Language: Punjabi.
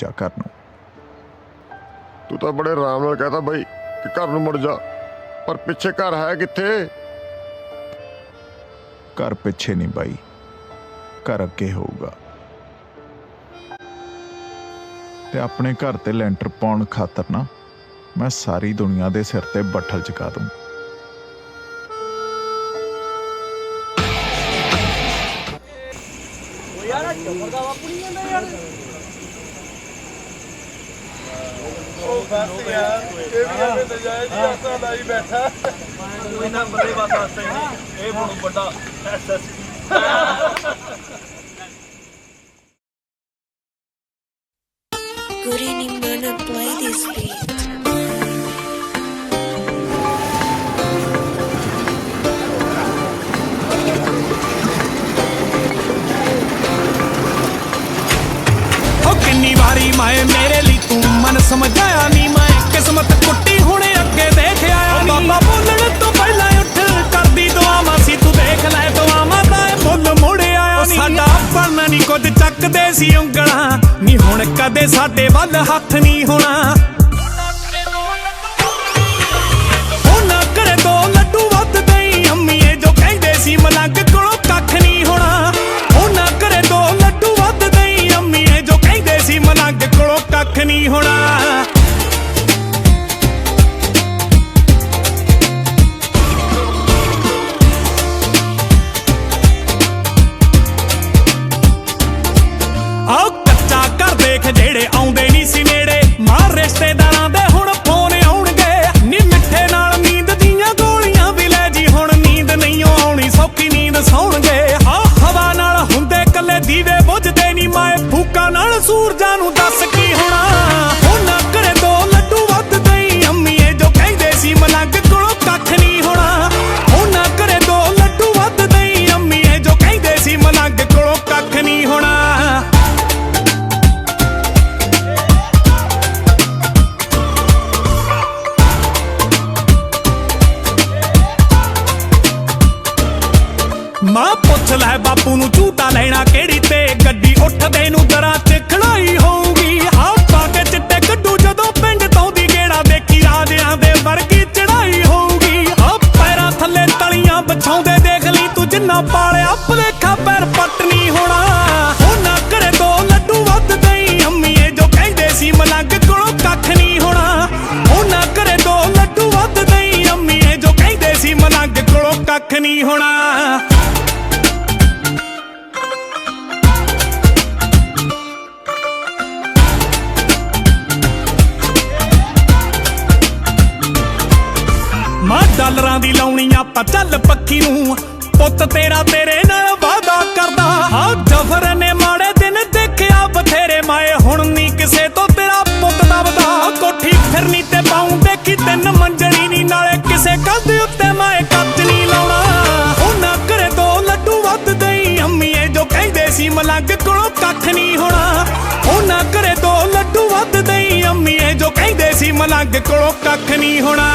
ਜਾ ਘਰ ਨੂੰ ਤੂੰ ਤਾਂ ਬੜੇ ਆਰਾਮ ਨਾਲ ਕਹਤਾ ਬਾਈ ਕਿ ਘਰ ਨੂੰ ਮੁੜ ਜਾ। ਪਰ ਪਿੱਛੇ ਘਰ ਹੈ ਕਿੱਥੇ? ਘਰ ਪਿੱਛੇ ਨਹੀਂ ਬਾਈ। ਘਰ ਅੱਗੇ ਹੋਊਗਾ। ਤੇ ਆਪਣੇ ਘਰ ਤੇ ਲੈਂਟਰ ਪਾਉਣ ਖਾਤਰ ਨਾ ਮੈਂ ਸਾਰੀ ਦੁਨੀਆ ਦੇ ਸਿਰ ਤੇ ਬੱਠਲ ਚਕਾ ਦੂੰ। ਇਹਨਾਂ ਬੰਦੇ ਬਾਤ ਵਾਸਤੇ ਨਹੀਂ ਇਹ ਬਹੁਤ ਵੱਡਾ S S Good evening, Mana. Play this beat. ਕਿੰਨੀ ਵਾਰੀ ਮੈਂ ਮੇਰੇ ਲਈ ਤੂੰ ਮਨ ਸਮਝਾਇਆ ਨਹੀਂ ਮੈਂ ਕਿਸਮਤ ਕੁੱਟੀ ਹੁਣ ਅੱਗੇ ਦੇਖ ਆਇਆ ਨਹੀਂ ਬਾਬਾ ਬੋਲਣ ਤੋਂ ਪਹਿਲਾਂ ਉੱਠ ਕਰਦੀ ਦੁਆਵਾਂ ਸੀ ਤੂੰ ਦੇਖ ਲੈ ਦੁਆਵਾਂ ਦਾ ਮੁੱਲ ਮੁੜ ਆਇਆ ਨਹੀਂ ਸਾਡਾ ਆਪਣਾ ਨਹੀਂ ਕੁਝ ਚੱਕਦੇ ਸੀ ਉਂਗਲਾਂ ਨਹੀਂ ਹੁਣ ਕਦੇ ਸਾਡੇ ਵੱਲ ਹੱਥ ਨਹੀਂ ਹੋਣਾ। ਮਾਂ, ਪੁੱਛ ਲੈ ਬਾਪੂ ਨੂੰ ਝੂਟਾ ਲੈਣਾ ਕਿਹੜੀ ਤੇ? ਗੱਡੀ ਉੱਠਦੇ ਨੂੰ ਦਰਾਂ ਤੇ ਖੜਾਈ ਹੋਊਗੀ। ਹਾਂ ਪਾ ਕੇ ਚਿੱਟੇ ਕੱਢੂ ਜਦੋਂ ਪਿੰਡ ਤੋਂ ਦੀ ਗੇੜਾ ਦੇਖੀ ਰਾਜਿਆਂ ਦੇ ਵਰਗੀ ਚੜਾਈ ਹੋਊਗੀ। ਹਾਂ ਪੈਰਾਂ ਥੱਲੇ ਤਲੀਆਂ ਵਿਛਾਉਂਦੇ ਦੇਖ ਲਈ ਤੂੰ ਜਿੰਨਾ ਪਾਲਿਆ ਭਲੇਖਾ ਪੈਰ ਪੱਟ ਨਹੀਂ ਹੋਣਾ। ਉਹ ਨਾ ਕਰੇ ਦੋ ਲੱਡੂ ਵੱਧ ਦਈ ਅੰਮੀਏ ਜੋ ਕਹਿੰਦੇ ਸੀ ਮਲੰਗ ਕੋਲੋਂ ਕੱਖ ਨਹੀਂ ਹੋਣਾ। ਉਹ ਨਾ ਕਰੇ ਦੋ ਲੱਡੂ ਵੱਧ ਦਈ ਅੰਮੀਏ ਜੋ ਕਹਿੰਦੇ ਸੀ ਮਲੰਗ ਕੋਲੋਂ ਕੱਖ ਨਹੀਂ ਹੋਣਾ। ਡਾਲਰਾਂ ਦੀ ਲਾਉਣੀ ਆਪਾਂ ਚੱਲ ਪੱਕੀ ਨੂੰ। ਪੁੱਤ ਤੇਰਾ ਤੇਰੇ ਨਾਲ ਵਾਦਾ ਕਰਦਾ। ਹਾਂ ਜਫਰ ਨੇ ਮਾੜੇ ਦਿਨ ਦੇਖਿਆ, ਬਥੇਰੇ ਮਾਏ। ਹੁਣ ਨਹੀਂ ਕਿਸੇ ਤੋਂ ਤੇਰਾ ਪੁੱਤ ਦਬਦਾ। ਕੋਠੀ ਫਿਰਨੀ ਤੇ ਪਾਉਂ ਦੇਖੀ, ਤਿੰਨ ਮੰਜਣੀ ਨਹੀਂ ਨਾਲੇ ਕਿਸੇ ਕੰਧ ਉੱਤੇ ਮਾਏ ਕੱਚ ਨਹੀਂ ਲਾਉਣਾ। ਉਹ ਨਾ ਦੋ ਲੱਡੂ ਵੱਧ ਦਈ। ਅੰਮੀਏ ਜੋ ਕਹਿੰਦੇ ਸੀ, ਮਲੰਗ ਕੋਲੋਂ ਕੱਖ ਨਹੀਂ ਹੋਣਾ। ਉਹਨਾਂ ਘਰੇ ਕਰੇ ਦੋ ਲੱਡੂ ਵੱਧ ਦਈ। ਅੰਮੀਏ ਜੋ ਕਹਿੰਦੇ ਸੀ, ਮਲੰਗ ਕੋਲੋਂ ਕੱਖ ਨਹੀਂ ਹੋਣਾ।